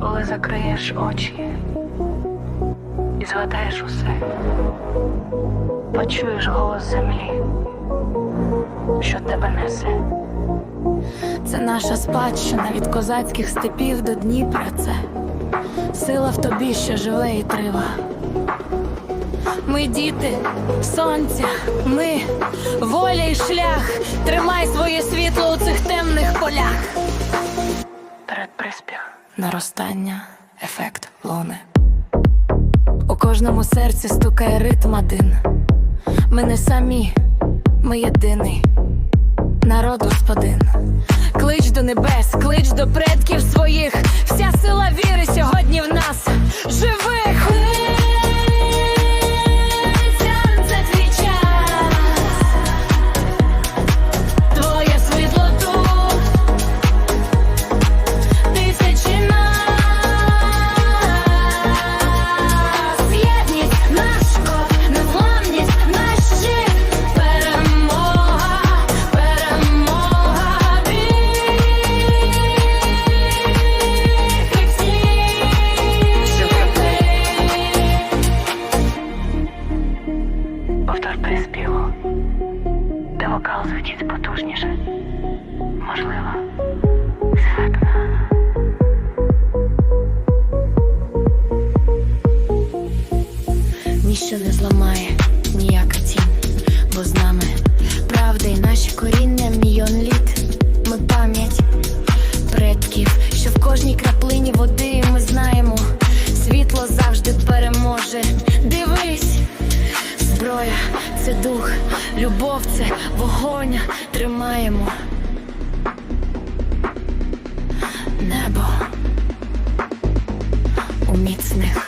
Коли закриєш очі і згадаєш усе, почуєш голос землі, що тебе несе. Це наша спадщина від козацьких степів до Дніпра. Це сила в тобі, що живе і трива. Ми діти сонця, ми воля і шлях. Тримай своє світло у цих темних полях. Передприспів наростання, ефект луни. У кожному серці стукає ритм один. Ми не самі, ми єдиний народ господин. Клич до небес, клич до предків своїх. Вся сила віри сьогодні в нас живих. У міцних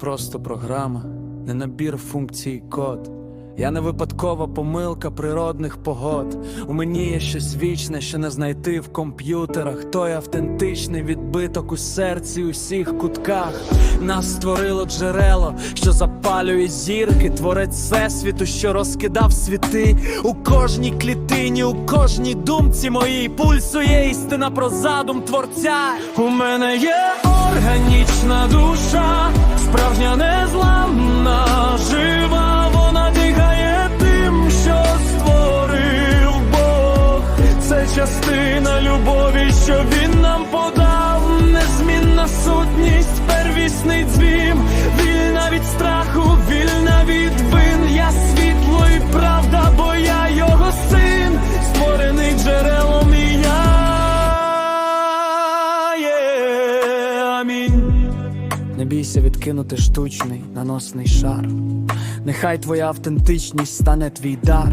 просто програма, не набір функцій код. Я не випадкова помилка природних погод. У мені є щось вічне, що не знайти в комп'ютерах. Той автентичний відбиток у серці, усіх кутках. Нас створило джерело, що запалює зірки, творець всесвіту, що розкидав світи. У кожній клітині, у кожній думці моїй пульсує істина про задум творця. У мене є органічна душа, справжня незламна, жива, частина любові, що він нам подав, незмінна сутність, первісний дзвім, вільна від страху, вільна від вин. Я світло і правда, бо я його син, створений джерелом і я. Не бійся відкинути штучний наносний шар. Нехай твоя автентичність стане твій дар.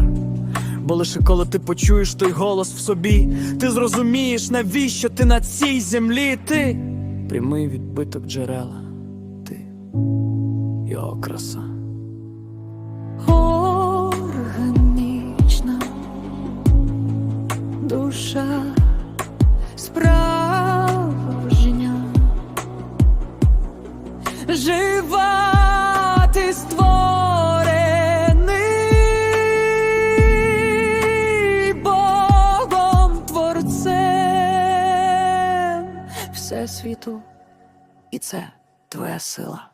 Бо лише коли ти почуєш той голос в собі, ти зрозумієш, навіщо ти на цій землі? Ти прямий відбиток джерела, його краса. органічна душа справжня, жива ти створений Всесвіту, і це твоя сила.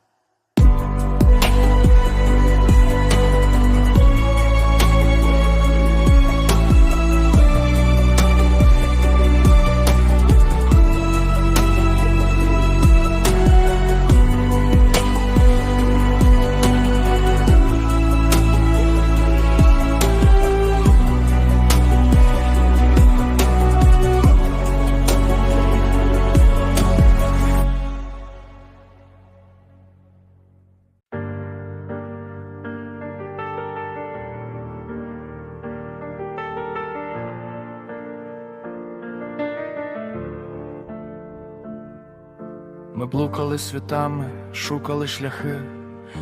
Ми блукали світами, шукали шляхи,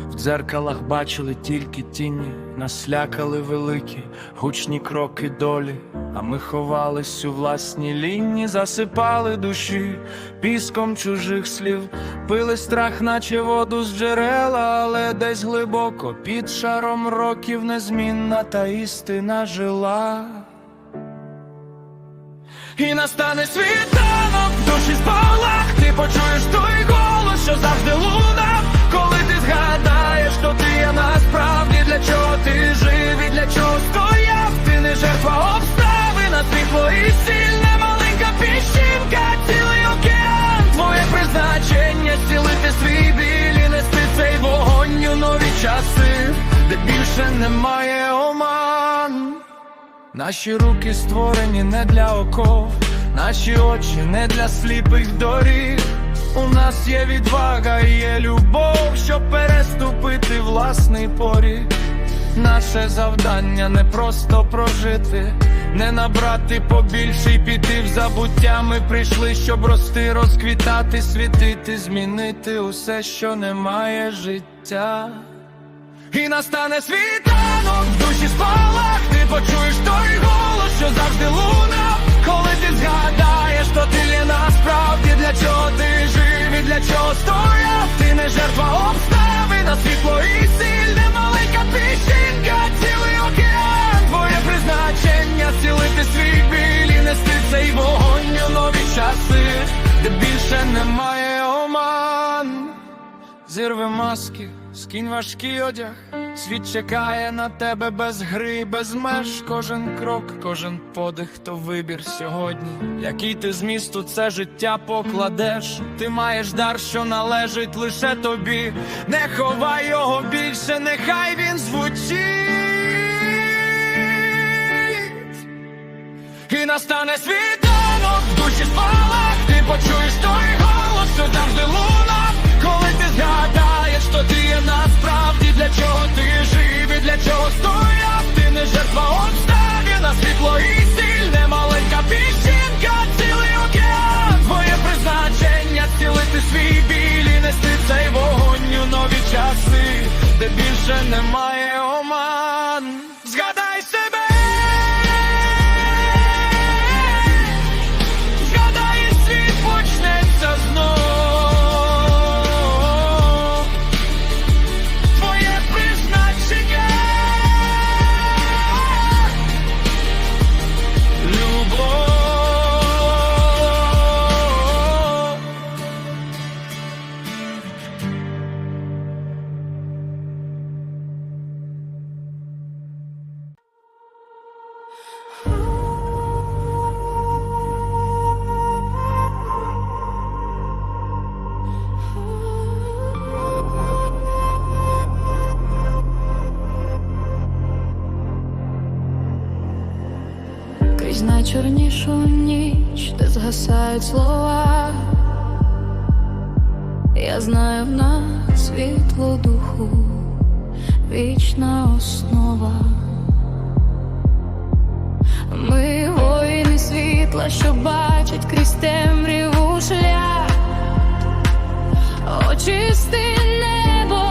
в дзеркалах бачили тільки тіні, нас лякали великі, гучні кроки долі, а ми ховались у власній лінні, засипали душі піском чужих слів, пили страх, наче воду з джерела, але десь глибоко під шаром років незмінна та істина жила. І настане світанок, в душі спалах, ти почуєш той голос, що завжди лунав, коли ти згадаєш, що ти є насправді, для чого ти жив і для чого стояв, ти не жертва обставин, а світло і сильна маленька піщинка, цілий океан, твоє призначення зцілити свій біль і нести цей вогонь у нові часи, де більше немає оман. Наші руки створені не для оков, наші очі не для сліпих доріг. У нас є відвага і є любов, щоб переступити власний поріг. Наше завдання не просто прожити, не набрати побільше й піти в забуття. Ми прийшли, щоб рости, розквітати, світити, змінити усе, що не має життя. І настане світанок, в душі чого стояв, ти не жертва обставин, а світло і сильне маленька піщинка, цілий океан, твоє призначення, цілити свій біль і нести цей вогонь у нові часи, де більше оман. Зірви маски, скинь важкий одяг, світ чекає на тебе без гри, без меж. Кожен крок, кожен подих, то вибір сьогодні. Який ти змісту це життя покладеш? Ти маєш дар, що належить лише тобі. Не ховай його більше, нехай він звучить. І настане світанок, в душі спалах, ти почуєш той голос, що завжди лунав, згадаєш, що ти є насправді, для чого ти жив і для чого стояв, ти не жертва обставина, світло і сильне, маленька піщинка, цілий океан, твоє призначення, цілити свій біль і нести цей вогонь у нові часи, де більше немає оман. Де слова. Я знаю в нас світло духу, вічна основа. Ми воїни світла, що бачать крізь темряву шлях, очисти небо,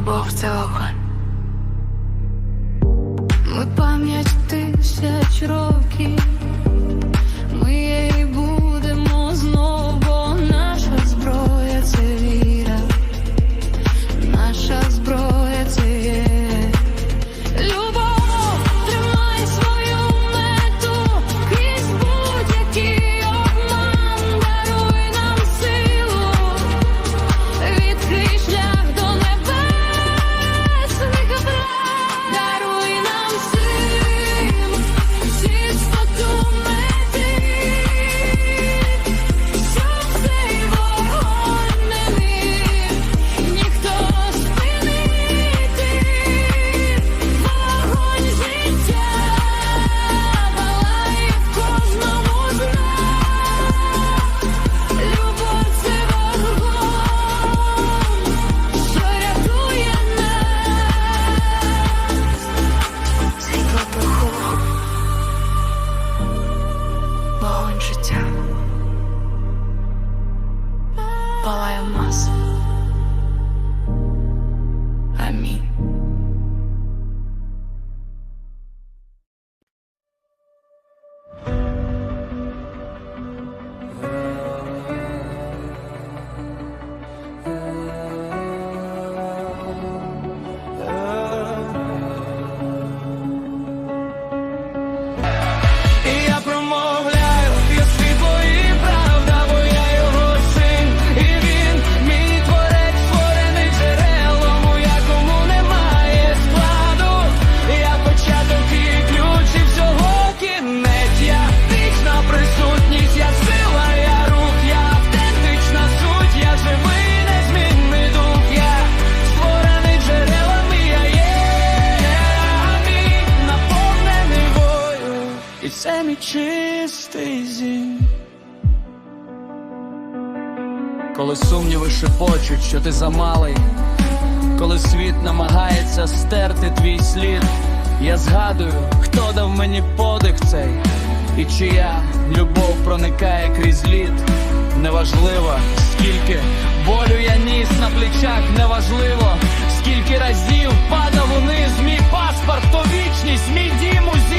Любов це Палає в Коли сумніви шепочуть, що ти замалий, коли світ намагається стерти твій слід, я згадую, хто дав мені подих цей, і чия любов проникає крізь лід. Неважливо, скільки болю я ніс на плечах, неважливо, скільки разів падав униз мій паспорт, то вічність, мій дім у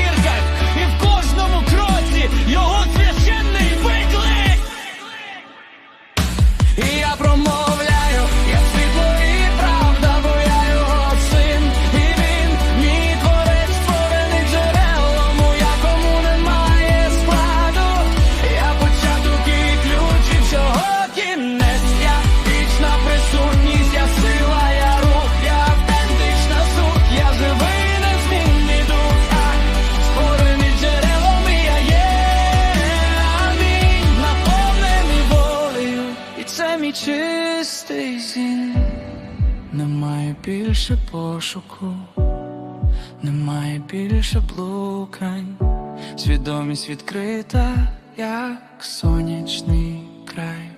пошуку, немає більше блукань, свідомість відкрита, як сонячний край.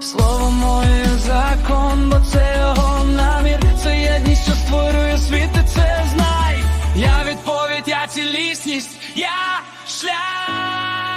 Слово моє закон, бо це його намір, це єдність, що створює світ, і це знай. Я відповідь, я цілісність, я Світло,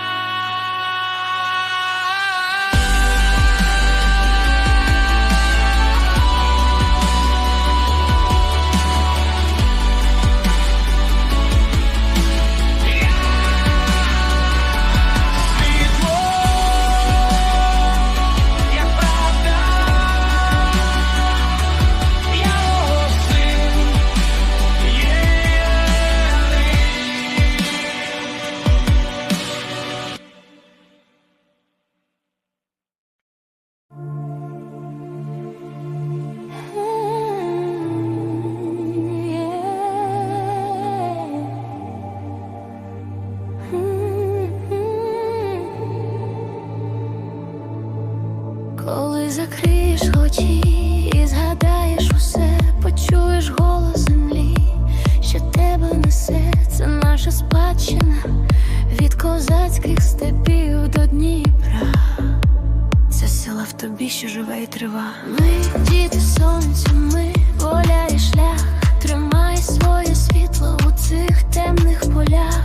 тобі, що живе і трива. Ми діти сонця, ми воля і шлях. Тримай своє світло у цих темних полях.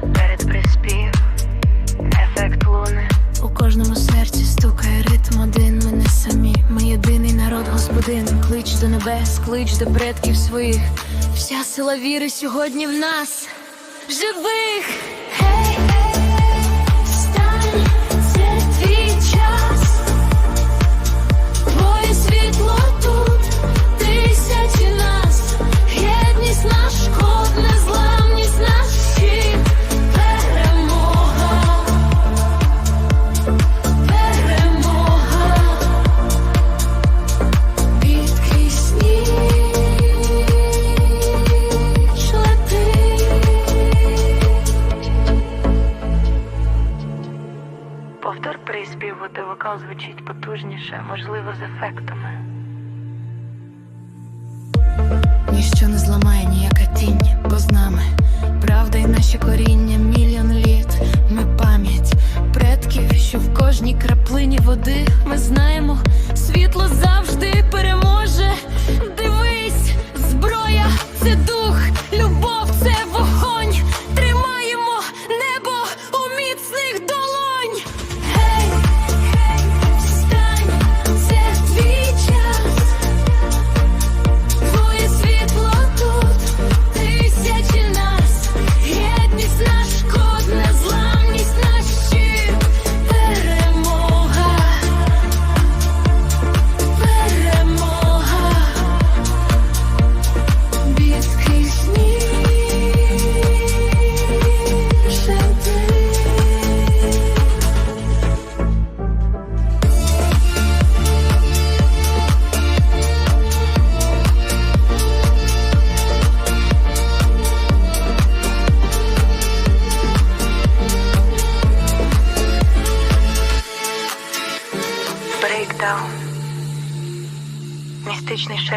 Перед приспів, ефект луни, У кожному серці стукає ритм один. Ми не самі, ми єдиний народ господинок. небес, клич до предків своїх. Вся сила віри сьогодні в нас живих. Тисячі нас, єдність наш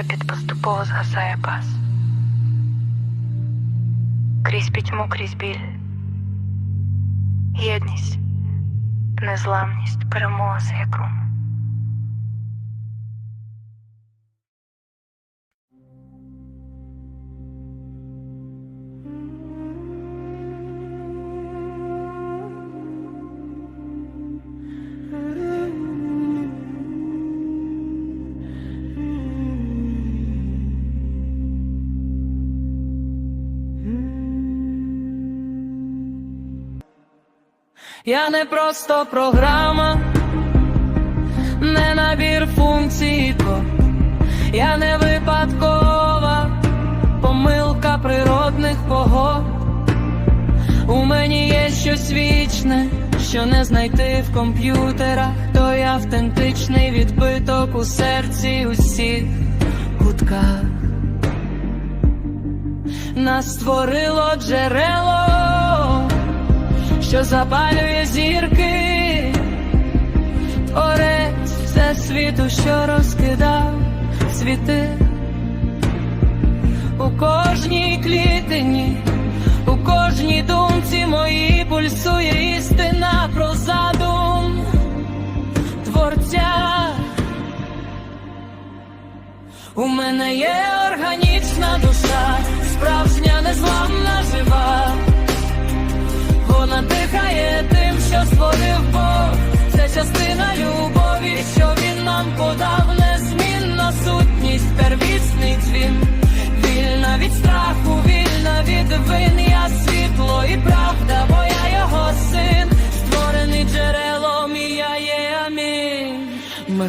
шепіт поступово згасає пас. Крізь пітьму, крізь біль. Єдність, незламність, перемога за яку. Я не просто програма, не набір функцій, код. я не випадкова помилка природних погод. У мені є щось вічне, що не знайти в комп'ютерах, той автентичний відбиток у серці усіх кутках. Нас створило джерело що запалює зірки, творець всесвіту, що розкидав світи у кожній клітині, у кожній думці моїй пульсує істина про задум творця. У мене є органічна душа, справжня незламна жива. Вона дихає тим, що створив Бог. Це частина любові, що він нам подав, незмінна сутність, первісний дзвін. Вільна від страху,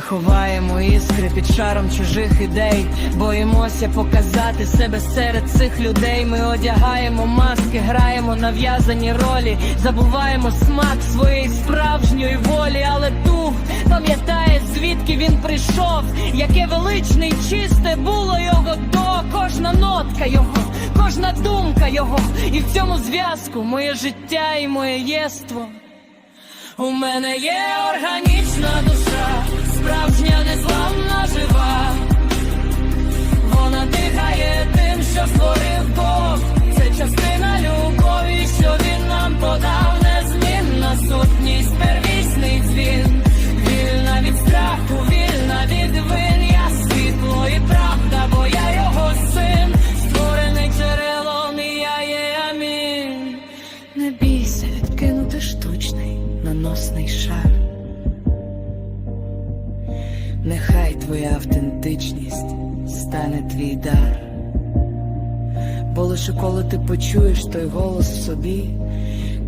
ховаємо іскри під шаром чужих ідей, боїмося показати себе серед цих людей. Ми одягаємо маски, граємо нав'язані ролі, забуваємо смак своєї справжньої волі, але дух пам'ятає, звідки він прийшов, яке величне й чисте було його до. Кожна нотка його, кожна думка його, і в цьому зв'язку моє життя і моє єство. У мене є органічна душа, собі,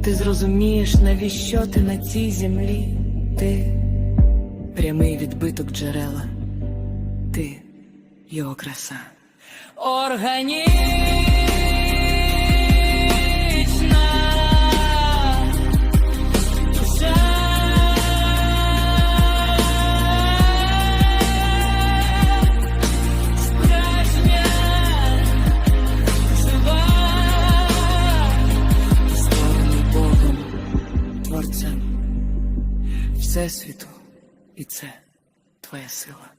ти зрозумієш, навіщо ти на цій землі. Ти прямий відбиток джерела, ти його краса. Органічна Всесвіту, і це твоя сила.